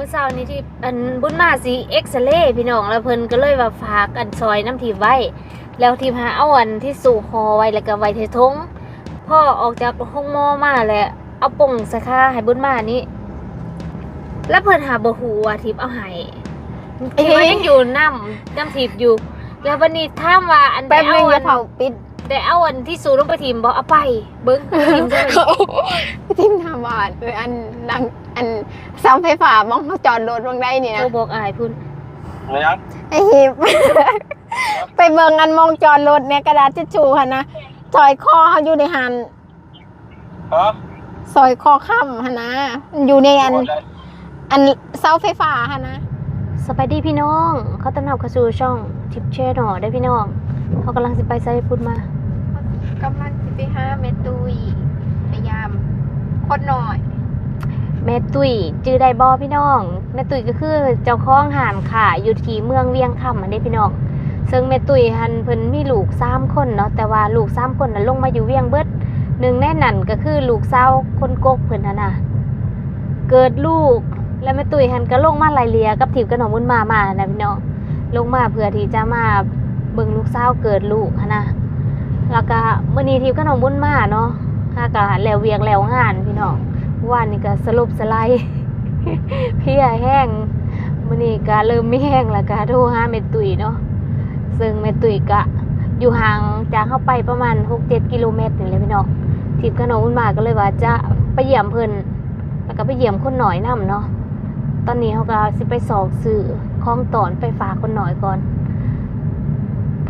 มื้อเช้านี้ที่อันบุญมาสิเอ็กซเรย์พี่น้องแล้วเพิ่นก็เลยว่าฝากอันซอยน้ำทีไว้ แล้วทีมหาเอาอันที่สู่คอไว้แล้วก็ไว้ที่ทงพ่อออกจากห้องหมอมาแล้วเอาป่งใส่ค่าให้บุญมานี่แล้วเพิ่นหาบ่ฮู้ว่าทิพย์เอาให้ที่ว่ายังอยู่น้ำน้ำทิพย์อยู่ แล้ววันนี้ถามว่าอันแป๊บนึงอัอย่าเผาปิด ได้เอาอันที่สู่ลงไปทิมบ่เอาไป เบิ่งทิมซะเลยทิมทำบาดเอออันดังอันเสาไฟฟ้ามองเขาจอดรถลงได้นี่โทนะรบอกอายพุ่นอะไรยังไอหิบ ไปเบิ่งอันมองจอดรถเนี่ยกระดาษทิชชู่ค่ะนะซอยคอเขาอยู่ในหันฮะซอยคอค่ำค่ะนะอยู่ในอัน อันเสาไฟฟ้าค่ะนะ สบายดีพี่น้อง เขาต้อนรับเข้าสู่ช่องทิปแชร์หนอได้อพี่น้อง เขากำลังสิไปไซพุ่นมากำลังจะไปหาเมตุยพยายามคนหน่อยแม่ตุ้ยจื้อได้บอพี่น้องแม่ตุ้ยก็คือเจ้าของหานขายอยู่ที่เมืองเวียงคำอันนี้พี่น้อง ซึ่งแม่ตุ้ยหันเพิ่นมีลูกสามคนเนาะแต่ว่าลูกสามคนน่ะลงมาอยู่เวียงเบิดหนึ่งในนั้นก็คือลูกสาวคนกกเพิ่นน่ะนะเกิดลูกแล้วแม่ตุ้ยหันก็ลงมาไล่เลียกับทีมกระหน่อมมุนมามานะพี่น้องลงมาเพื่อที่จะมาเบิ่งลูกสาวเกิดลูกนะแล้วก็มื้อนี้ทีมกระหน่อมมุนมาเนาะค่าก็แล้วเวียงแล้วงานพี่น้องวันนี้ก็สรุปสไลด์เพี่แห้งมื้อนี้ก็เริ่มไม่แห้งแล้วก็โทรหาแม่ตุ้ยเนาะซึ่งแม่ตุ้ยก็อยู่ห่างจากเข้าไปประมาณ 6-7 กิโลเมตรนี่แหละพี่น้องทีมขนมอุ่นมาก็เลยว่าจะไปเยี่ยมเพิ่นแล้วก็ไปเยี่ยมคนหน่อยนํเนาะตอนนี้เขาก็สิไปสอกสื่อของตอนไปฝากคนหน่อยก่อน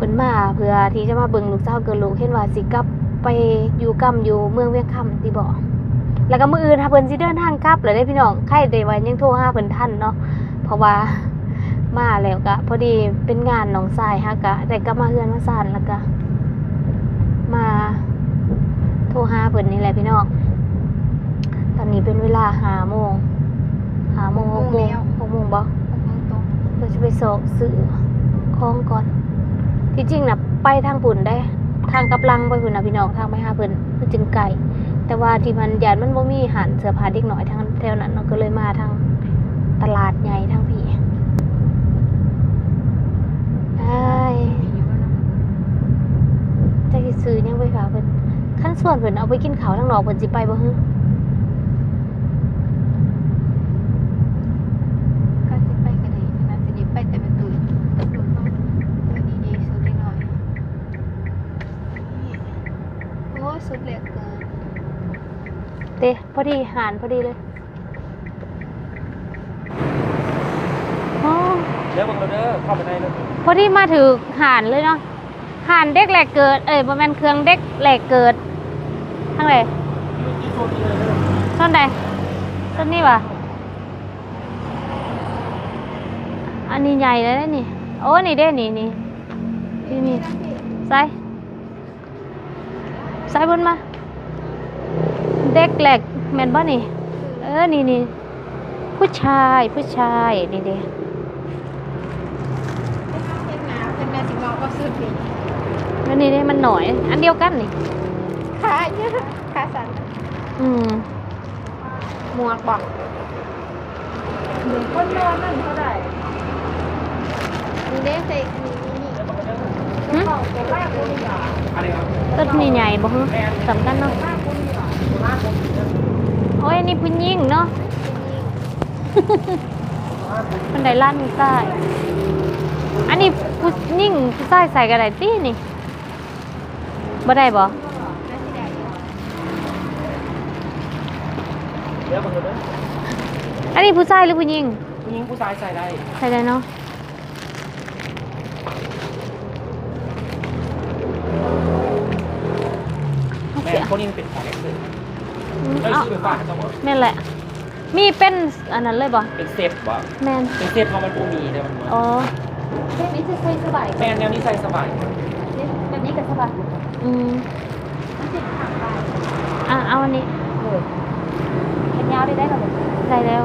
พิ่นมาเพื่อที่จะมาเบิ่งลูกสาวเกิดลูกเห็นว่าสิกลับไปอยู่กำอยู่เมืองเวียงคำที่บอกแล้วก็มืออื่นถ้าเพิ่นสิเดินทางกลับเลยได้พี่น้องใครได้ว่ายังโทรหาเพิ่นทันเนาะเพราะว่ามาแล้วก็พอดีเป็นงานหนองทรายฮะก็ได้กลับมาเฮือนมาซ่านแล้วก็มาโทรหาเพิ่นนี่แหละพี่น้องตอนนี้เป็นเวลาหาโมงหาโมงหกโมงหกโมงบ่เพื่อจะไปสอกซื้อของก่อน ที่จริงน่ะไปทางปุ่นได้ ทางกับลังไปพุ่นน่ะพี่น้องทางไปหาเพิ่นมันจึงไกลแต่ว่าที่มันยานมันบ่มีหันเสื้อผ้าเด็กน้อยทางแถวนั้นเนาะก็เลยมาทางตลาดใหญ่ทางพี่จะซื้อยังไปฝากเพิ่นคันส่วนเพิ่นเอาไปกินข้าวทางนอกเพิ่นสิไปบ่ฮึ ก็จะไปกันเลยนะจะไปแต่เป็นตุยดูต้องดีดีสุดเลยหน่อยโอ้ สุดเหลือเกินเตะพอดีหารพอดีเลยอ๋อเดี๋ยวบังเราเด้อเข้าไปในเลยพอดีมาถือหารเลยเนาะหารเด็กแหลกเกิด เอ้ยบ่แม่นเครื่องเด็กแหลกเกิดทางไหนที่โซนนี้เลยเด้อต้นใดต้นนี้วะอันนี้ใหญ่เลยนะนี่ โอ้นี่เด้นี่นี่นี่นี่ใส่ ใส่บนมาเด็กแหลกแม่นบ่นี่ เออ นี่นี่ผู้ชายผู้ชายนี่เด้เห็นหนาวเป็นแม่สิบอกว่าสุดดีแล้วนี่เด้มันหน่อย อันเดียวกันนี่ขาเยอะขาสั่นอืมหมวกบอกคนนอนนั่นเท่าไหร่มีเด้ใส่มีนี่หึของแต่ลากคนนี่หรออะไรครับต้นนี่ใหญ่บ่ฮึสำคัญเนาะลากคนนี่หรอโอ้ยอันนี่ผู้หญิงเนาะมันได้ลั่นใต้อันนี้ผู้หญิงผู้ชายใส่กระไดตีนี่บ่ได้บ่น่าสิได้อยู่เดี๋ยวบังเราเด้ออันนี้ผู้ชายหรือผู้หญิงผู้หญิงผู้ชายใส่ได้ ใส่ได้เนาะ คนนี้มันเป็นของเอ็กซ์เลยอืมได้เอาซื้อไปฝากจังหวะแม่นแหละ มีเป็นอันนั้นเลยบ่เป็นเซตบ่แม่นเป็นเซตเพราะมันปูมีเนี่ยมันอ๋อแบบนี้จะใส่สบายแม่แนวนี้ใส่สบายแบบนี้ก็สบายอืมอะเอาอันนี้แขนยาวได้ได้หรอได้แล้ว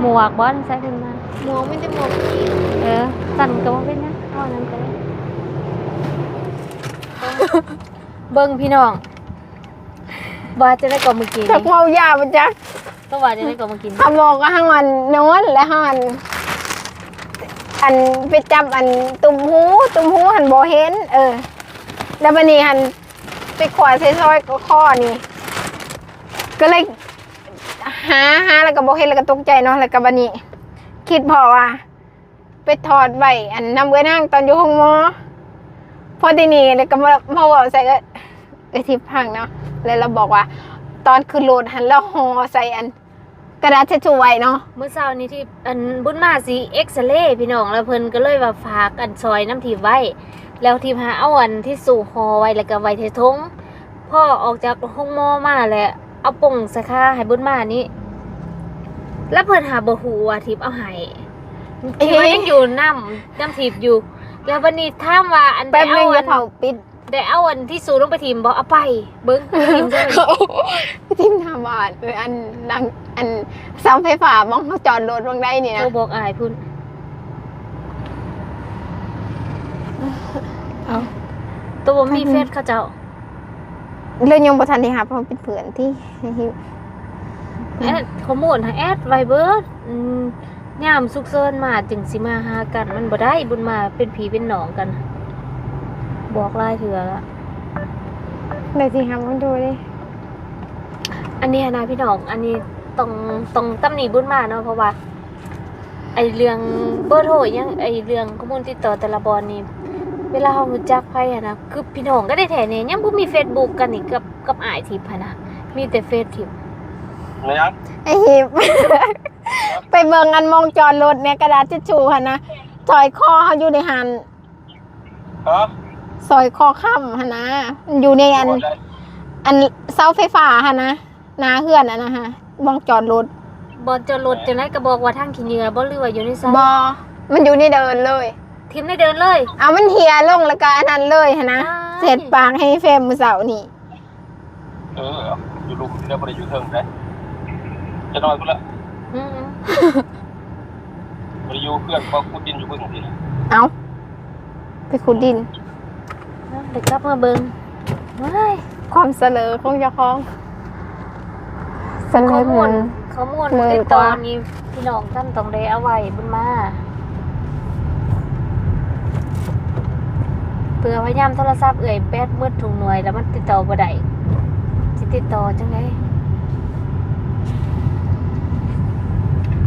หมวกบอลใส่ขึ้นมาหมวกมันจะหมวกที่เออสั่นก็บ่เป็นนะเอาอันนั้นก็ได้เบิ่งพี่น้อง ว่าจะได้ก่อนเมื่อกี้จักนี้เมายามันจักตัวว่าจะได้ก็มากินเขาบอกว่าห้างวันนอนและห้างวันอันไปจับอันตุ่มหูตุ่มหูหันโบเห็น เออ แล้วบันนี้หันไปขวาใส่ซอยก็ข้อนี่ก็เลยหาหาแล้วก็โบเห็นแล้วก็ตกใจเนาะแล้วก็บันนี้ คิดพอว่า ไปถอดไว้อันนำไว้นั่งตอนอยู่ห้องหมอพอทีนี้แล้วก็มามาบอกใส่ก็ไอทิพย์พังเนาะ แล้วเราบอกว่า ตอนขึ้นรถหันแล้วห่อใส่อัน กระดาษเช็ดชูไว้เนาะเมื่อเช้านี้ที่อันบุญมาสีเอ็กซเรย์พี่น้องแล้วเพิ่นก็เลยว่าฝากอันซอยน้ำทีไว้ แล้วทีมหาเอาอันที่สู่หอไว้แล้วก็ไว้เททงพ่อออกจากห้องหมอมาแล้วเอาป่งใส่ค่าให้บุญมานี้ แล้วเพิ่นหาบ่ฮู้ว่าทิพย์เอาให้คิดว่ายังอยู่น้ำน้ำทิพย์อยู่ แล้ววันนี้ถามว่าอันแป๊บนึงได้จะเอาเผาปิดอัน ได้เอาอันที่สู่ลงไปทีมบ่เอาไป เบิ่งไปทีมซะเลยพี่ทิมทำบาดเอออันดังอันเสาไฟฟ้ามองเขาจอดรถตรงได้นี่นะโทรบอกอายพุ่นเอาตัวบ่มีเฟซเขาเจ้าเรื่องยังประทันที่หาเพราะเป็นเพื่อนที่แอดข้อมูลให้แอดไวเบิร์ดอืมยามสุกเซินมาจึงสิมาหากันมันบ่ได้บุญมาเป็นผีเป็นหนองกัน บอกหลายเถื่อละเดี๋ยวสิหามาดูดิอันนี้นะพี่น้อง อันนี้ต้องต้องตำหนิบุญมาเนาะเพราะว่า ไอเรื่องเบอร์โทรยังไอเรื่องข้อมูลติดต่อแต่ละบอลนี่เวลาเรารู้จักไผอะนะคือพี่น้องก็ได้แท้เนี่ยยังบ่มี Facebook กันนี่กับกับอายทิพย์หั้นนะมีแต่เฟซทิพย์อะไรยังไอฮิปไปเบิ่งอันมองจอดรถเนี่ยกระดาษเช็ดชูค่ะนะซอยคอเขาอยู่ในหันฮะ ซอยคอค่ำค่ะนะมันอยู่ในอัน อันเสาไฟฟ้าค่ะนะหนาเฮือนอะนะฮะมองจอดรถบอลจะรถจังไดก็บอกว่าทางขี้เหงื่อบ่หรือว่าอยู่ในไซบอมันอยู่ในเดินเลยทีมได้เดินเลย เอามันเหียลงแล้วก็อันนั้นเลยฮะนะอ้ายเสร็จปากให้เฟรมมือเสาร์นี่เอออยู่ลูกเดี๋ยวบ่ไปอยู่เทิงได้จะนอนพุ่นละอืมบ่ไปอยู่เพื่อนเพราะกูดินอยู่เบิ่งทีเอาไปขุดดิน เด็กกลับมาเบิงว้ายความเสลอคงจะคล้องเสลข้ออมูเงิลนข้อมูลหมื่นติดต่อกว่านี้พี่น้องท่านต้องได้เอาไว้บุญมาเพื่อพยายามโทรศัพท์เอ่ยแบดมืดถุงหน่วย แล้วมันติดต่อบ่ได้สิติดต่อจังได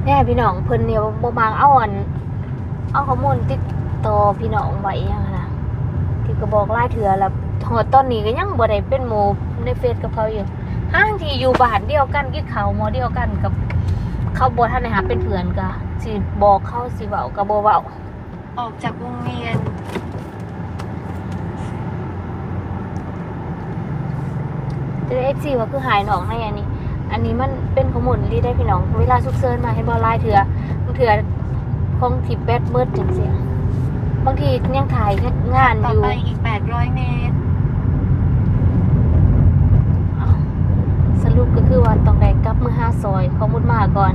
แน่พี่น้องเพิ่นเนี่ยบ่มางเอาอันเอาข้อมูลติดต่อพี่น้องไว้หยังนะ ที่ก็บอกหลายเถื่อแล้วหอดตอนนี้ก็ยังบ่ได้เป็นหมู่ในเฟซกับเขาอยู่ห้างที่อยู่บ้านเดียวกันกินข้าวหมอเดียวกันกับเขาบ่ทันได้หาเป็นเพื่อนก็สิบอกเขาสิเว้าก็บ่เว้าออกจากวงเวียนจะได้ FC ว่าคือหายหนองในอันนี้ อันนี้มันเป็นข้อมูลที่ได้พี่น้อง เวลาฉุกเฉินมาให้บ่หลายเถื่อบางเถื่อของที่แบตเบิดจังซี่ บางทียังถ่ายงานอต่อยู่ไปอีก 800 เมตร สรุปก็คือว่าต้องได้กลับมือห้าซอยข้อมูลมาก่อน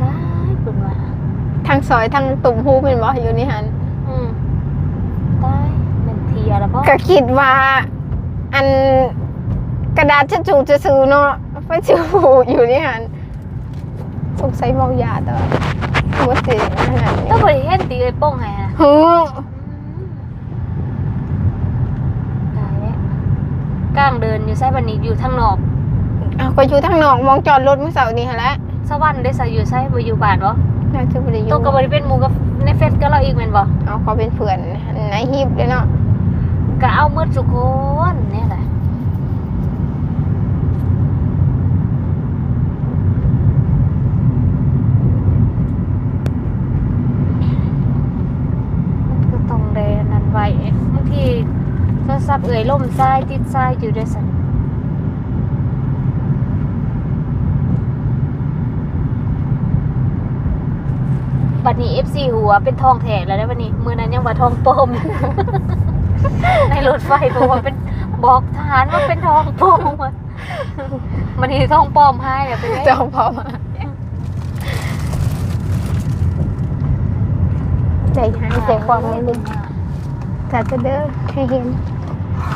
ตายเพิ่นว่าทางซอยทางตุ่มหูเป็นบ่อยู่นี่ฮันอืมตายแม่นเทียแล้วบ่ก็คิดว่า อันกระดาษเช็ดชูจะซื้อๆเนาะไปซื้อหูอยู่นี่ฮันสงสัยเมายาแต่ว่าว่าสิอันนั้นต้องบ่ได้เห็นตีไอ้โป้งให้นะ หูตายแล้วกลางเดินอยู่ไสบัดนี้อยู่ทางนอก เอาก็อยู่ทางนอกมองจอดรถเมื่อเสาร์นี้ฮะแหละสวรรค์ได้ใส่อยู่ไสบ่อยู่บ้านบ่น่าจะบ่ได้อยู่ตัวก็บ่ได้เป็นหมู่กับในเฟซก็เราอีกแม่นบ่เอาเขาเป็นเพื่อนในฮิปเลยเนาะก็เอาหมดทุกคนเนี่ยแหละมันก็ต้องได้อันนั้นไว้บางที โทรศัพท์เอ่ยล่มซ้ายติดซ้ายอยู่ด้วยสันบัดนี้ FC หัวเป็นทองแท้แล้วได้บัดนี้ มือนั้นยังว่าทองปลอม ในรถไฟบอกว่าเป็นบอกทหารว่าเป็นทองปลอมอะมันนี่ทองปลอมให้อะเป็นไงเจ้าพอมาใจหายใจความไม่ลึกแต่จะเด้อให้เห็น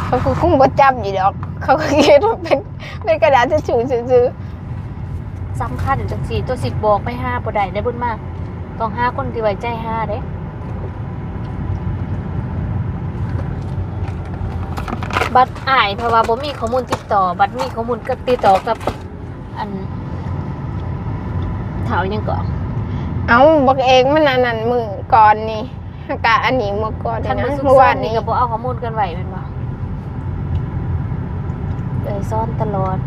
เขาคือคงบ่จำอยู่ดอก เขาก็คิดว่าเป็นเป็นกระดาษจะชูซื้อสำคัญจังสี่ตัวสิบบอกไปห้าบ่ได้ได้บุญมาก ต้องห้าคนที่ไว้ใจห้าเด้บัตรอายเพราะว่าบ่มีข้อมูลติดต่อ บัตรมีข้อมูลก็ติดต่อกับ อันเถายังก่อนเอาบอกเองมันอันนั้นมือก่อนนี่กะอันนี้มือก่อนคันนะบ่ซุกเมื่อซ่อวานนนี่นี้ก็บ่เอาข้อมูลกันไว้แม่นบ่เอ้ยซ่อนตลอด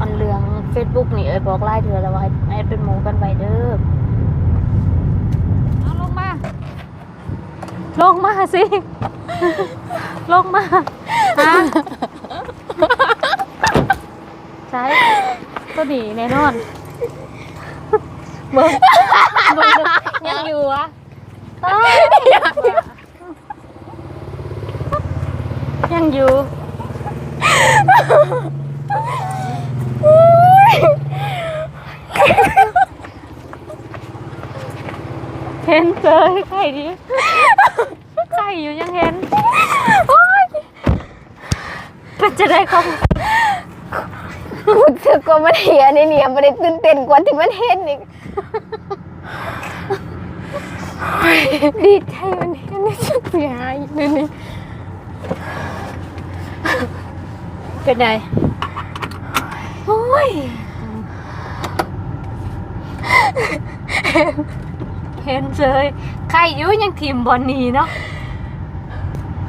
อันเรื่อง Facebook นี่เอ้ยบอกหลายเทื่อแล้วว่าให้เป็นหมูกันไวเด้อเอาลงมา ลงมาสิ ลงมาฮะใช่ก็ดีแน่นอนเบิ่งเบิ่งยังอยู่วะอ้าวยั งอยู่เห็นเจอใครดิใครอยู่ยังเห็นเป็นจะได้เขารู้สึกว่ามันเหียนี่เนี่ยมันได้ตื่นเต้นกว่าที่มันเห็นอีกดีใจมันเห็นนี่สุดเสียหายนี่นี่ เป็นไงโอ้ยเห็นเลยใครอยู่ยังทีมบอลนี้เนาะ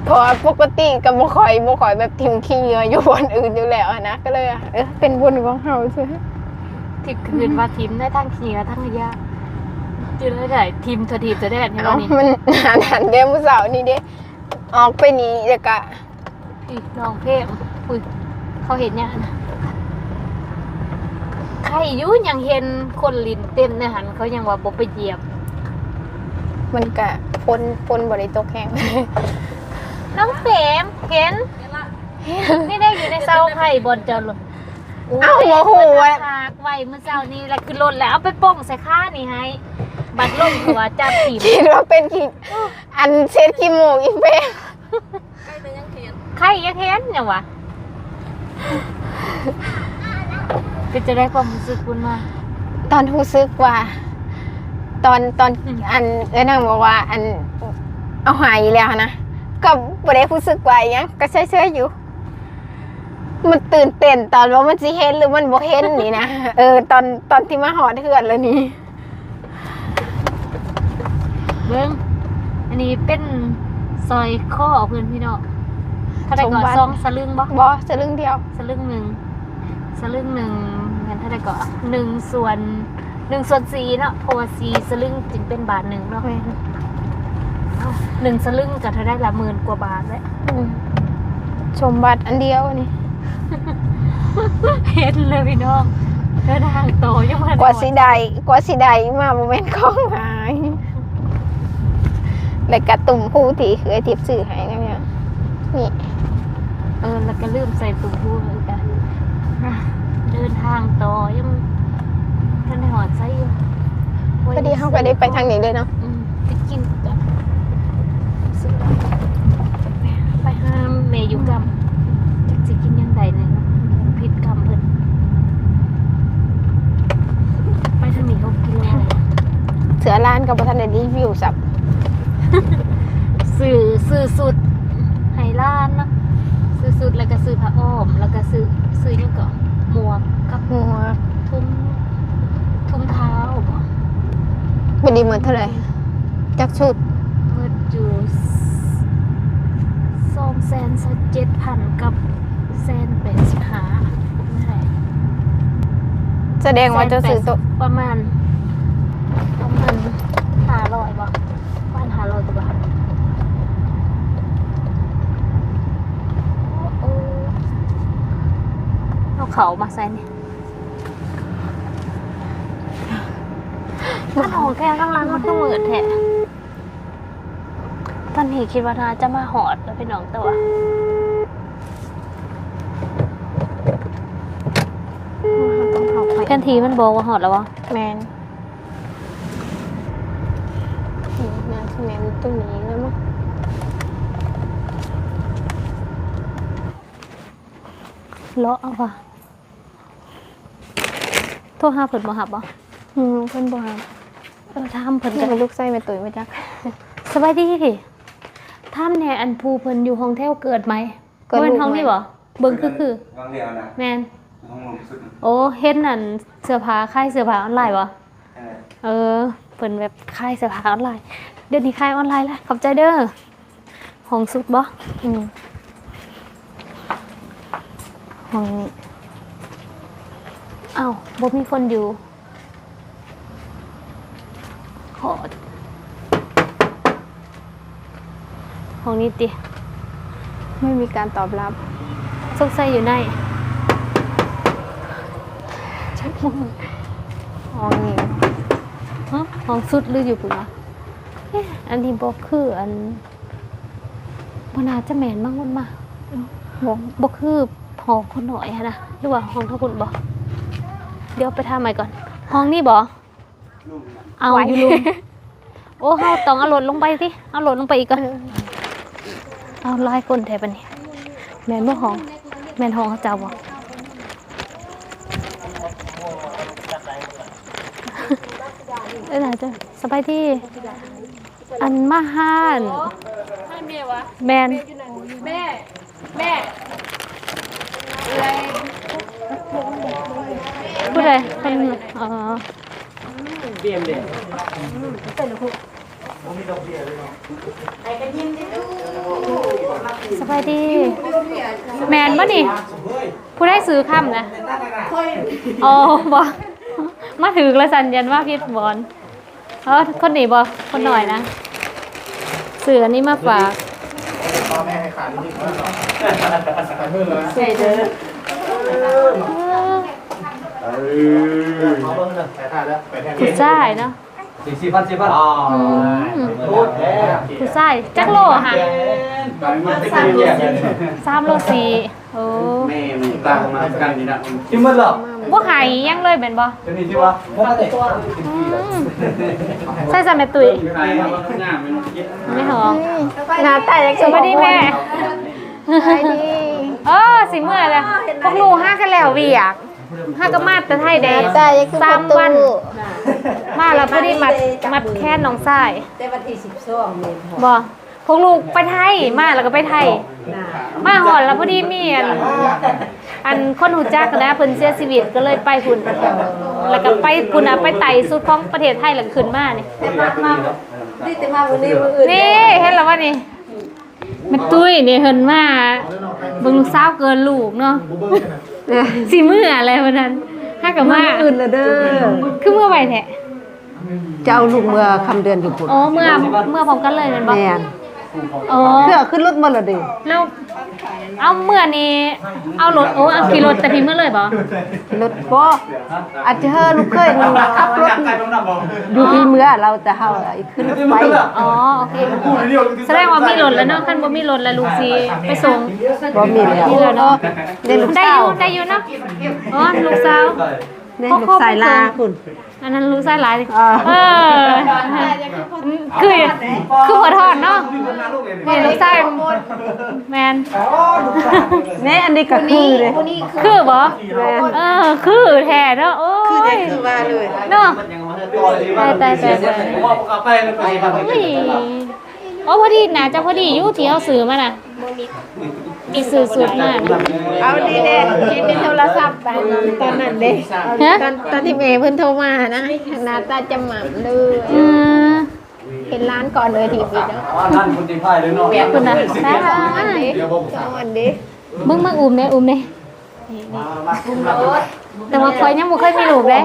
เพราะว่าปกติกับบ่คอยบ่คอยแบบทิมขี้เหงื่ออยู่บนอื่นอยู่แล้วอะนะก็เลยอะเออเป็นบุญของเฮาใช่ไหมที่คืนว่าทีมได้ทั้งขี่และทั้งระยะจืดได้ได้ทีมตัวทีมตัวแดนใช่ไหมเอ้านี่มันหาหันเด้มื้อเสาร์นี่เด้ออกไปนี่แล้วก็อีกน้องเพมอุ้ย เขาเห็นยังนะใครอยู่ยังเห็นคนลินเต็มในหันเขายังว่าบ่ไปเหยียบ มันก็พ้นพ้นบ่ได้ตกแห้งน้องเฟมเห็นนี่ได้อยู่ในเสาไข่บนจอดรถเอ้าโมโหว่าอะพากไว้เมื่อเช้านี้แล้วคือรถแล้วเอาไปป้องใส่ข้านี่ให้บัดลงหัวจับถีบคิดว่าเป็นขี้อันเช็ดขี้มูกอีเป้ไข่ยังเห็นยังวะ ก็จะได้ความรู้สึกคุณมาตอนรู้สึกว่า ตอนตอนอืมอันเอ้นางบอกว่า อันเอาหายแล้วนะก็บ่ได้รู้สึกว่าหยังก็เฉยๆอยู่ มันตื่นเต้นตอนว่ามันสิเห็นหรือมันบ่เห็นนี่นะเออ ตอนตอนที่มาหอดเฮือนแล้วนี่เบิ้งอันนี้เป็นซอยข้อเพื่อนพี่น้อง ถ้าได้ก่อนซองสลึงบ่บ่จะเรื่องเดียวสลึงหนึ่งสลึงหนึ่งงั้นถ้าได้ก่อนหนึ่งส่วนหนึ่งส่วนสี่เนาะเพราะว่าสี่สลึงจึงเป็นบาทหนึ่งเนาะหนึ่งสลึงก็เท่าได้ละหมื่นกว่าบาทแล้วอืมชมบัตรอันเดียวนี่เห็นเลยพี่น้องเดินทางโตยังไม่ทันกว่าสิได้กว่าสิได้มาบ่แม่นของหายแล้วก็ตุ่มผู้ที่เคยทิพย์สื่อให้นะเนี่ย นี่เออแล้วก็ลืมใส่ตุ้มหูเลยกันเดินทางโตยังท่านได้หอดใส่อยู่พอดีเขาก็ได้ไปทางนี้เลยเนาะอืมไปกินกันซื้อไปห้ามเมยุกรรมจักสิกินยังไงเนี่ยเนาะผิดกรรมเพิ่นไปทางนี้เขากินอะไรเสือร้านกับประธานได้รีวิวสับสื่อสื่อสุด ไฮล้านเนาะสื่อสุดแล้วก็สื่อผ้าอ้อม แล้วก็สื่อสื่อยังก่อนหมวกกับหัวทุ่มทุ่มเท้าบ่บดีเหมือนเท่าไหร่จักชุดเมื่อจูสองแสนสักเจ็ดพันกับแสนแปดสิบห้าไม่ใช่แสดงว่าจะซื้อตัวประมาณประมาณห้าร้อยบ่ประมาณห้าร้อยกว่าบาทโอ้ เอาเขามาใส่เนี่ยมันหอแก้วข้างล่างมันก็เหมือนแท้ตอนนี้คิดว่านาจะมาหอดแล้วพี่น้องแต่ว่าต้องเข้าไปกันทีมันบอกว่าหอดแล้ววะแมนนี่งานแมนตรงนี้แล้วมั้งเลาะเอาว่ะโทรหาเพิ่นบ่ฮับบ่อืมเพิ่นบ่ฮับเออถามเพิ่นเพิ่กันนลูกไส้แม่ตุ้ยมาจักสบายดีถามแหน่อันภูเพิ่นอยู่ห้องแถวเกิดไหมเกิดบ่ลูแม่กนห้องไหมนี้บ่เบิ่งคือคือวางเรียวนะแม่นห้องลงสุดโอ้เห็นนั่นเสื้อผ้าค่ายเสื้อผ้าออนไลน์บ่เออเออเพิ่นแบบค่ายเสื้อผ้าออนไลน์เดี๋ยวนี้ค่ายออนไลน์แล้วขอบใจเด้อห้องสุดบ่อืมห้องนี้ อ้าวบ่มีคนอยู่ขอห้องนี้ติไม่มีการตอบรับสงสัยอยู่ในชักมือห้องนี้ฮะห้องสุดหรืออยู่ปุ่นวะเอ๊ะอันนี้บอกคืออันบนาจะแมนมากมันมาบ่บอกคือห้องคนหน่อยฮะนะหรือว่าห้องเท่าคุณบอก เดี๋ยวไปทำใหม่ก่อน ห้องนี้บอเอาอยู่ลุมโอ้เฮาต้องเอารถลงไปสิเอารถลงไปอีกก่อนเอาหลายคนแทบปะนี่แมนบ่ห้องแมนห้องเขาเจ้าบ่ เอ้ยไหนจะสบายดีอันมาฮานแมนแม่ แม่ผู้ใดคนเอ่อเบียมเด็กสบายดี แมนบ่นี่ ผู้ได้ซื้อค่ำนะอ๋อบ่มาถือละสัญญาณว่าพิษบอลเออคนนี้บ่คนหน่อยนะซื้ออันนี้มาฝาก ผู้ชายเนาะสี่สิบพันสิบพันอืมผู้ชายจักโลค่ะสามโลสี่โอ้แม่มันตั้งมากันนี่นะที่มันหรอบ่หายยังเลยเป็นบ่จะนี่ที่วะปกติอืมใส่สาแม่ตุ้ยใครว่าข้างหน้ามันเย็ดไม่หอมหน้าตาอยากสวัสดีแม่สวัสดีเออสิเมื่อยเลยพวกหนูห้ากันแล้วเวียก ห้าก็มาแต่ไทยหแดน้างตาอยากคือสาประมตูวัน มาแล้วพอดีมัดมัดแค่น้องชายแต่วันที่สิบสองเนี่ยพอบ่พวกลูกไปไทยมาแล้วก็ไปไทย มาหอนแล้วพอดีมีอันอันคนหูจักนะเพิ่นเสียชีวิตก็เลยไปพุ่นแล้วก็ไปพุ่นน่ะไปไต่สุดของประเทศไทยแล้วขึ้นมานี่แต่มามานี่แต่มาวันนี้วันอื่นนี่เห็นแล้วว่านี่แม่ตุ้ยนี่เพิ่นมาเบิ่งลูกสาวเกินลูกเนาะ สิมื้ออะไรวันนั้นฮักกับมาอื่นละเด้อคือเมื่อไหร่แท้จะเอาลูกเมื่อคำเดือนอยู่พุ่นอ๋อเมื่อเมื่อพร้อมกันเลยแม่นบ่แม่นอ๋อเพื่อขึ้นรถมาละเด้อแล้ว เอาเมื่อนี้ เอารถโอ้เอาขี่รถแต่พี่เมื่อเลยบ่รถบ่อาจจะเฮอลูกเคยขับรถใครต้องนำบอกอยู่ที่เมื่อเราแต่เฮาไอ้ขึ้นรถไฟอ๋อโอเคแสดงว่ามีรถแล้วเนาะคันบ่มีรถแล้วลูกสิไปส่งบ่มีแล้วมีแล้วเนาะได้ลูกได้สาอวยู่ได้อยู่เนาะอ๋อลูกสาว ได้ลูกสายลาคุณอันนั้นลูกชายหลายอ่าเออคือคือหัวทอดเนาะนี่ลูกชายแมนแม่อันนี้ก็คือเลยคือบ่เออคือแท้เนาะโอ้ยคือว่าเลยเนาะยังมาตัวเลยว่าผมว่าผมกลับไปเลยไปทำโอ้ยโอ้พอดีน่าจะพอดีอยู่ที่เอาซื้อมาน่ะ มีซื้อสุดมาน่ะเอาดีเด้เห็นในโทรศัพท์ไปตอนนั้นเด้ฮะ ตอนตอนที่เมย์เพิ่นโทรมานะหน้าตาจำหม่ำเลยอืมเป็นร้านก่อนเลยทีวีเนาะนั่นคนที่พ่ายเลยเนาะคุณน่ะได้สวัสดีมึงมาอุ้มเด้อุ้มเด้แต่ว่าคอยยังบ่เคยมีลูกเด้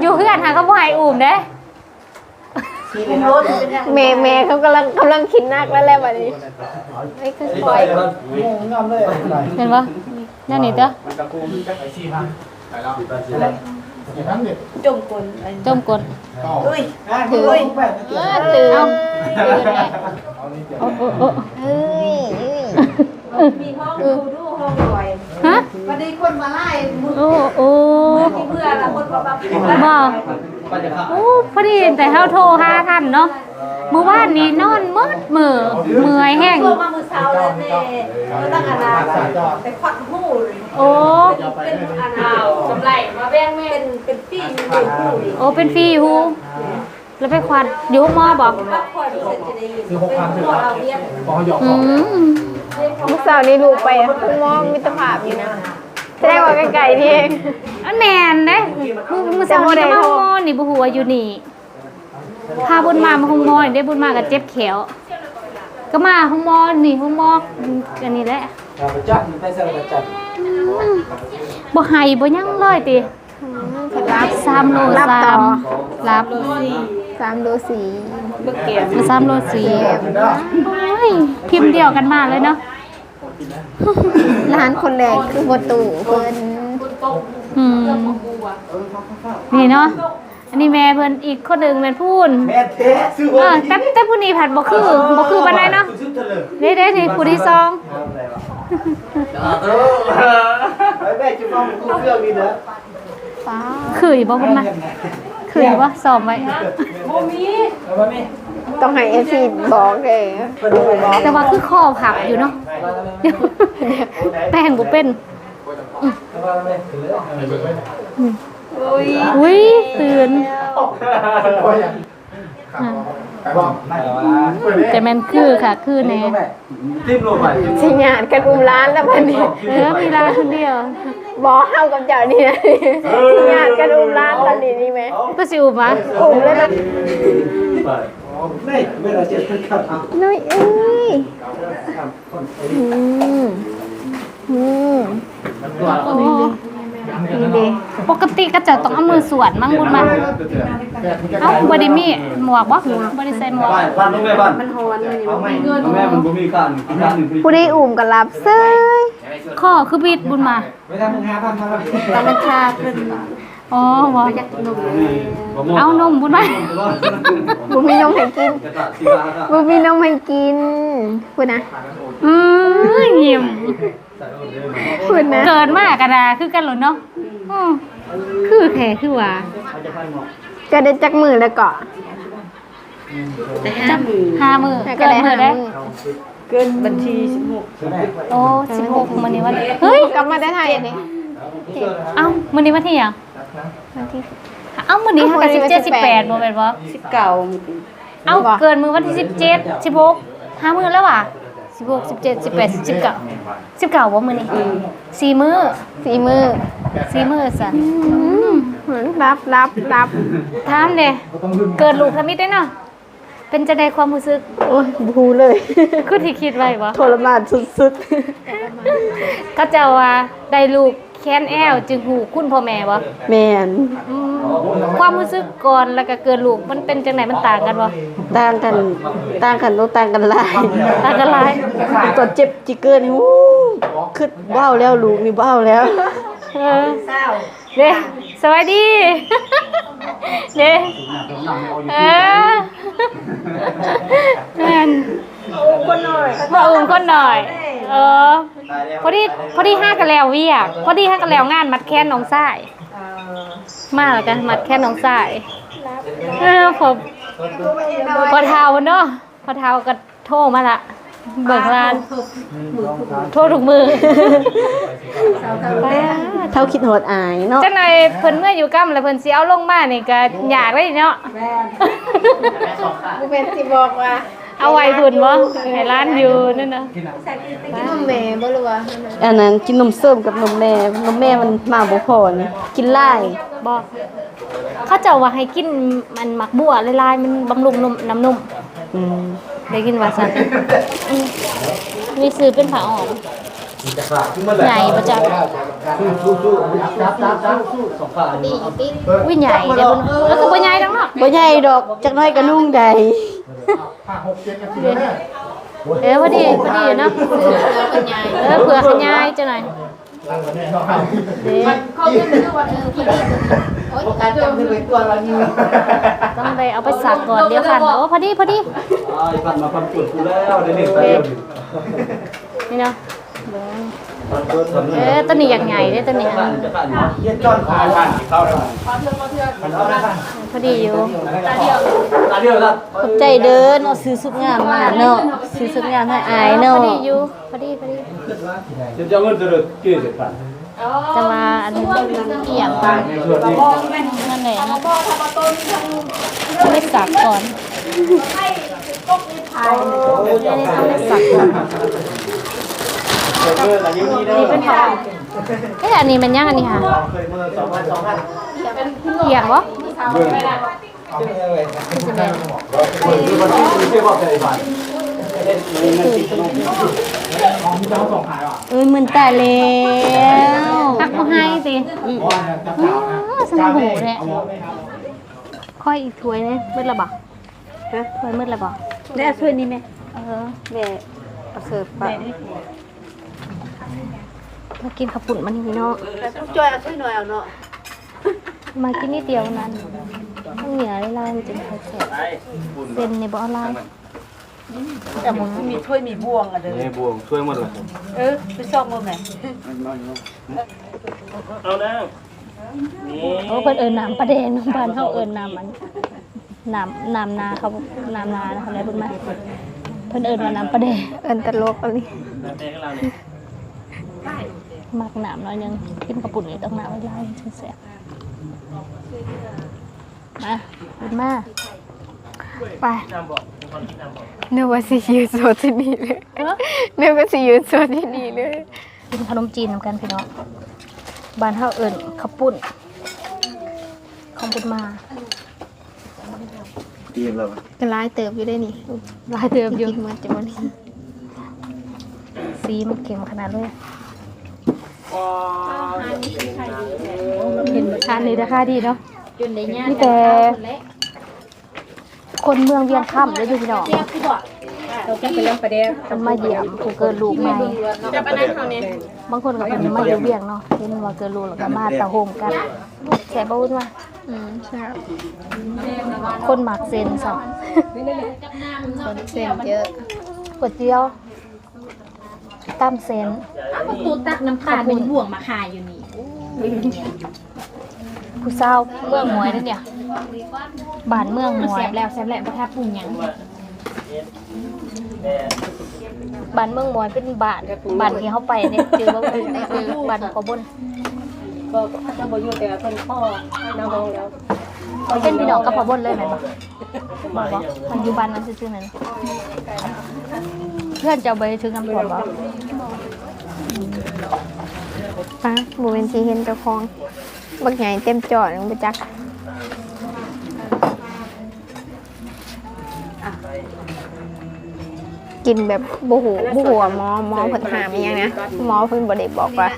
อยู่เพื่อนหาก็บ่ให้อุ้มเด้ เมย์เมย์เขากำลังกำลังคิดนักแล้วแหละวันนี้ไม่คือคอยเห็นปะนั่นนี่เด้อจมกลจมกดอุ้ยถือเออตื่นเอาโอ้โอ้โอ้เฮ้ยเฮ้ยมีห้องดูดูห้ องลอยฮะวันนี้คนมาไล่มือโอ้โอ้ที่เพื่อละคนมาแบบบ่โอ้พอดีแต่เฮาโทรหาท่านเนาะเมื่อวานนี้นอนมืดมือเมื่อยแห้งมามือเช้าแล้วแม่ตั้งอนาไปควักหูเลยโอ้เป็นอนากำไรมาแบ่งแม่เป็นเป็นปีอยู่ในหูนี่โอ้เป็นฟรีฮูแล้วไปควัดอยู่ห้องหมอบอกพักผ่อนเสร็จจะได้ยินเป็นตัวเอาเวียนอืม เมื่อเช้านี้ลูกไปคุณหมอมิตรภาพอยู่นะแสดงว่าใกล้ๆนี่เอง อันแมนเด้มือมือสาวนี่ก็มาห้องหมอนี่บ่ฮู้ว่าอยู่นี่พาบุญมามาห้องหมอนี่ได้บุญมาก็เจ็บแขวก็มาห้องหมอนี่ห้องหมออันนี้แหละไปจัดไปเสิร์ฟจัดบ่ให้บ่หยังเลยติรับสามโลรับสาต่อมรั บสามโลสี่สามโลสี่โอ้ยพิมพ์เดียวกันมากเลยเนาะร้านคนแรกคือประตูเพิ่นอืมนี่เนาะอันนี้แม่เพิ่นอีกคนหนึ่งเป็นพูนแม่เทซื้อเออแต่แต่ผู้นี้ผัดบ่คือบ่คือปานใดเนาะซื้อเถอะเลยเด้เด้นี่ผู้ที่สองไปแม่จุ๊บน้องกูเครื่องนี่เด้อฟ้าคืออยู่บ่เพิ่นมา คืออยู่บ่ซ้อมไว้เอามาแม่ต้องให้ FC บอกเลยดูบอกแต่ว่าคือคอผักอยู่เนาะเดี๋ยวแป้งบ่เป็นเอามาแม่ถือเลยอุ้ยตื่น อะไม่หรอวะแต่แม่นคือค่ะคือแน่จิ้มลงไปสิญาณกันอุ้มร้านแล้วบัดนี้เออมีลาคนเดียวบอกเฮากับเจ้านี่นะสิญาณกันอุ้มร้านตอนนี้นี่ไหมก็สิอุบมาอุ้มเลยนะไม่ไม่เราเจ็บครับน้อยเอ้ยอืมอืมโอ้ นี่เด้ปกติก็จะต้องเอามือสวนมั่งบุญมาเอ้าบ่ได้มีหมวกบ่บ่ได้ใส่หมวกบ้านบ้านต้องแม่บ้านมันฮอนมันเอาไม่แม่มันบ่มีการการหนึ่งผู้ได้อุ้มกับรับเซยข้อคือบิดบุญมาไม่ได้มึงหาพันพันตามราคาเป็นอ๋อบ่หนุ่มเอานมบุญมาบุมีนมให้กินจะตัดสีฟ้าก็บุมีนมให้กินคุณนะอือเยี่ยมคุณนะ เกิดมากกะดาคือกันหลดเนาะอือคือแท้คือว่าจะได้จักมือแล้วก็แต่ห้าหมื่นห้ามื้อแล้วก็เกิดได้มื้หาอได้มือเกินบัญชีสิบหกโอ้16มื้อนี้วันเฮ้ยกลับมาได้ไทยนี่เอ้ามื้อนี้วันที่หยังวันที่เอ้ามื้อนี้เอ้าก็มื้อนี้วันที่17 18บ่แม่นบ่สิบเก้าเอ้าเกิดมื้อวันที่17 16ห้ามื้อแล้วว่ะ 16 17 18 19 19บ่มื้อนี้สี่มื้อสีมือสี่มื้อซะเหมือนรับรับรับถามเด้เกิดลูกทมิตได้เนาะเป็นจะได้ความรู้สึกโอ้ยบูเลยคือที่คิดไว้บ่ทรมานสุดก็เจ้าว่าได้ลูก แค้นแอวจึงหูคุณพ่อแม่บ่ๆแมนอืมความรู้สึกก่อนแล้วก็เกิดลูกมันเป็นจังไดมันต่างกันบ่ ต่างกันต่างกันต้องต่างกันหลายต่างกันหลาย ตอนเจ็บจิกเกอร์นี่วู้ขึ้นว้าวแล้วลูกนี่ว้าวแล้วเออเด้สวัสดี เด้เออ แม่นมาอุ้มคนหน่อย เออ พอดีพอดีห้ากันแล้วเวียกพอดีห้ากันแล้วงานมัดแค้นน้องสายมาแล้วกันมัดแค้นน้องสายเออผมพอเท้าเนาะพอเท้าก็โทรมาละเบิกร้าน โทรถูกมือเท่าคิดโหดอายเนาะจังไหนเพิ่นเมื่ออยู่กัมแล้วเพิ่นสิเอาลงมานี่ก็อยากได้เนาะกูเป็นสิบอกว่า เอาไว้เพิ่นบ่ให้ร้านอยู่นั่นน่ะนมแม่บ่รู้ว่าอันนั้นกินนมเสริมกับนมแม่นมแม่มันมาบ่พอนี่กินไล่บ่เขาเจ้าว่าให้กินมันหมักบัวลายๆมันบำรุงนมน้ำนมอืมได้กินว่าซั่นอืมมีซื้อเป็นผ้าอ้อม ใหญ่ประจักษ์สู้สู้จับจับจับสู้สองขาดีอุ้ยใหญ่เด้อเพิ่นแล้วก็บ่ใหญ่ดอกเนาะบ่ใหญ่ดอกจักหน้อยก็นุ่งใดเออพอดีพอดีอยู่เนาะเออเผื่อขยายจังหน่อยเด้ต้องไปเอาไปสักก่อนเดี๋ยวกันโอ้พอดีพอดีอ่าพันมาพันปวดกูแล้วเดี๋ยวนี้ไปเดี๋ยวนี่เนาะ เบิ่งเออตัวนี้อย่างไงเด้อตัวนี้เย็นจ้อนขาผ่านเข้าได้มันเข้าได้พอดีอยู่ตาเดียวตาเดียวครับขอบใจเด้อเนาะซื้อสุดงามมาเนาะซื้อสุดงามให้อายพเนาะอดีอยู่พอดีพอดีจะจะเงินจะเดือดกี่สิบพันจะมาอันนี้เกี่ยงในส่วนนี้นั่นแหละนะไม่สักก่อน เอออายุนี้ได้นี่เป็นของเอ้ยอันนี้มันยังอันนี้ค่ะเคยเมื่อสองพันสองพันเกี่ยงวะเบิ่งคือวันที่คุณเชื่อว่าเคยผ่านเล่นเงินติดลงของเจ้าส่งขายว่ะเอ้ยมันตายแล้วตักมาให้สิอ๋อจะอ๋สาวนะอสมหูเนี่ยค่อยอีกถ้วยเลยมืดละบ่ฮะถ้วยมืดละบ่ได้ช่วยนี่ไหมเออแม่ประเสริฐปะ มากินข้าวปุ่นมันนี่เนาะต้องช่วยเอาช่วยหน่อยเอาเนาะมากินนิดเดียวนั้นต้องเหนียวไล่ๆมันจะค่อยแซ่บเส้นในบ่อไล่แต่ผมมีถ้วยมีบ่วงอะเด้อนี่บวงช่วยหมดเลยเออไปซอกมือไหมเอาแล้วนี่โอ้เพิ่นเอิ้นน้ำปลาแดงน้ำบ้านเฮาเอิ้นน้ำมันน้ำน้ำนาเขาน้ำนานะคะแล้วเพิ่นมาเพิ่นเอิ้นว่าน้ำปลาแดงเอินตลกอะไร น้ำแดงของเราเนี่ยมักน้ำน้อยหนึงกินข้าวปุ่นนี่ต้องน้ำไล่ๆมันแซ่บมาขึ้นมาไปน้ำบอกเป็นคนที่น้ำบอกนึกว่าสิยืนโซนที่นี่เลยนึกว่าสิยืนโซนที่นี่เลยกินขนมจีนนำกันพี่น้องบ้านเฮาเอิ้นข้าวปุ้นข้าวปุ้นมาดีแล้วก็ร้ายเติบอยู่ได้นี่หลายเติมอยู่กินเหมือนจะมันสีมันเค็มขนาดเลย เห็นทานนี่ราคาดีเนาะนี่แต่คนเมืองเวียงค่ำเลยพี่น้องมันมาเยี่ยมผู้เกิดลูกใหม่บางคนก็เป็นมาอยู่เวียงเนาะเห็นว่าเกิดลูกแล้วก็มาตะโฮมกันแซ่บบ่วุ่นว่าอืมใช่ครับคนหมักเซนสับคนเส้นเยอะก๋วยเตี๋ยว ตามเซนตูตักน้ำตาลเป็นบ่วงมาขายอยู่นี่ผู้สาวเมืองหมวยนั่นเนี่ยบ้านเมืองหมวแซ่ยบแล้วแซ่บแล้วบ่ทับปรุงหยังบ้านเมืองหมวยเป็นบ้านบ้านที่เขาไปเนี่ยจือว่าคือบ้านกอบนก็ถ้าบ่อยู่แต่เพิ่นพ่อน้องแล้วเขาเป็นพี่น้องกับพอบนเลยไหมนบ่บอกว่ามันอยู่บ้านนั้นซื่อๆนั่น เพื่อนจะเอาไปถึงน้ำท่วมบ่ปะบูเป็นสีเห็นเจ้าของ บักใหญ่เต็มจอดลงไปจักกินแบบบูหูบูหัวาหมอหมอเพิ่นหามอหยังนะหมอเพิ่นบ่ได้บอกว่า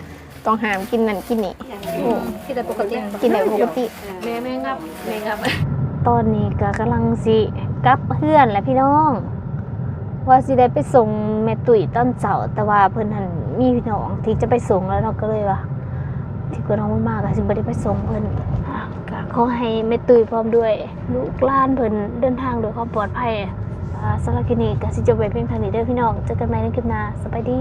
ต้องห้ามกินนั่นกินนี่โอ้ที่แต่ปกติกินได้ปกติแม่แม่งับแม่งับ ตอนนี้ก็กำลังสิกลับเพื่อนแหละพี่น้อง ว่าสิได้ไปส่งแม่ตุ๋ยตอนเสาร์แต่ว่าเพิ่นหันมีพี่น้องที่จะไปส่งแล้วเราก็เลยว่าที่เกิดน้องมากๆก็สิบ่ได้ไปส่งเพิ่นก็ขอให้แม่ตุ๋ยพร้อมด้วย ลูกหลานเพิ่นเดินทางโดยความปลอดภัยสำหรับคลิปนี้ก็สิจบไว้เพียงเท่านี้เด้อพี่น้องเจอกันใหม่ในคลิปหน้าสบายดี